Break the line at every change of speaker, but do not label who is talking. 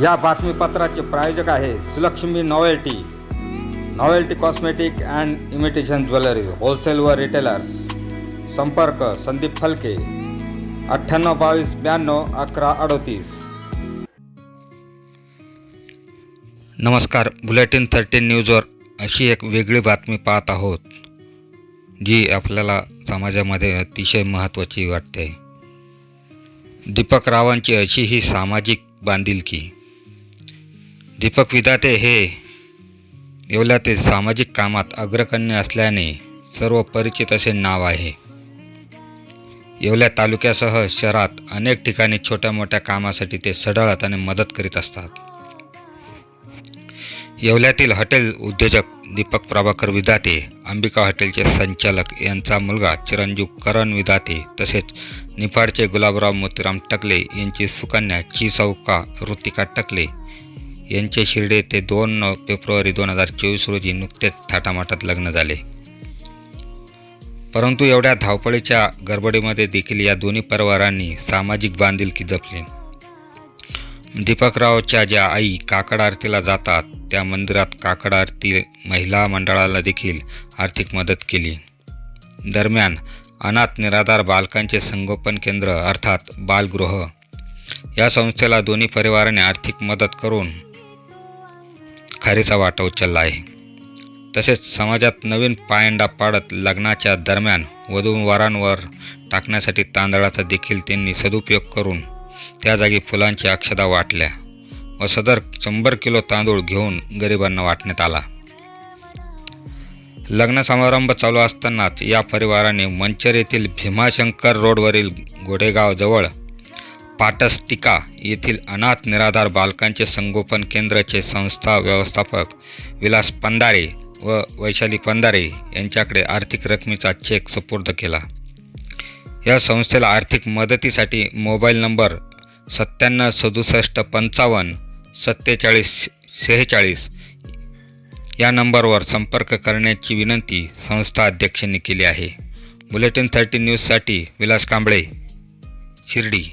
या बातमीपत्राचे प्रायोजक आहे Sulakshmi novelty. Novelty cosmetic and imitation jewellery wholesale व रिटेलर्स. संपर्क संदीप फलके. अठ्ठ्याण्णव बावीस ब्याण्णव अकरा अडोतीस.
नमस्कार बुलेटिन थर्टीन न्यूजवर अशी एक वेगळी बातमी पाहत आहोत जी आपल्याला समाजामध्ये अतिशय महत्त्वाची वाटते. दीपक रावांची अशी ही सामाजिक बांधिलकी दीपक विधाते हे येवल्यातील सामाजिक कामात अग्रगण्य असल्याने सर्व परिचित असे नाव आहे. येवल्या तालुक्यासह शहरात अनेक ठिकाणी छोट्या मोठ्या कामासाठी ते सढळत आणि मदत करीत असतात. येवल्यातील हॉटेल उद्योजक दीपक प्रभाकर विधाते अंबिका हॉटेलचे संचालक यांचा मुलगा चिरंजीव करण विधाते तसेच निफाडचे गुलाबराव मोतीराम टकले यांची सुकन्या चिसौका ऋतिका टकले यांचे शिर्डे ते दोन फेब्रुवारी दोन हजार चोवीस रोजी नुकतेच थाटामाटात लग्न झाले. परंतु एवढ्या धावपळीच्या गडबडीमध्ये देखील या दोन्ही परिवारांनी सामाजिक बांधिलकी जपली. दीपकरावच्या ज्या आई काकड आरतीला जातात त्या मंदिरात काकड आरती महिला मंडळाला देखील आर्थिक मदत केली. दरम्यान अनाथ निराधार बालकांचे संगोपन केंद्र अर्थात बालगृह या संस्थेला दोन्ही परिवाराने आर्थिक मदत करून खारीचा वाटा उचलला आहे. तसेच समाजात नवीन पायंडा पाडत लग्नाच्या दरम्यान वधूवरांवर टाकण्यासाठी तांदळाचा देखील त्यांनी सदुपयोग करून त्या जागी फुलांची अक्षदा वाटल्या व सदर शंभर किलो तांदूळ घेऊन गरिबांना वाटण्यात आला. लग्न समारंभ चालू असतानाच या परिवाराने मंचर येथील भीमाशंकर रोडवरील गोडेगावजवळ पाटसटिका येथील अनाथ निराधार बालकांचे संगोपन केंद्राचे संस्था व्यवस्थापक विलास पंधारे व वैशाली पंधारे यांच्याकडे आर्थिक रकमेचा चेक सुपूर्द केला. या संस्थेला आर्थिक मदतीसाठी मोबाईल नंबर सत्त्याण्णव सदुसष्ट पंचावन्न सत्तेचाळीस सेहेचाळीस या नंबरवर संपर्क करण्याची विनंती संस्था अध्यक्षांनी केली आहे. बुलेटिन थर्टी न्यूजसाठी विलास कांबळे शिर्डी.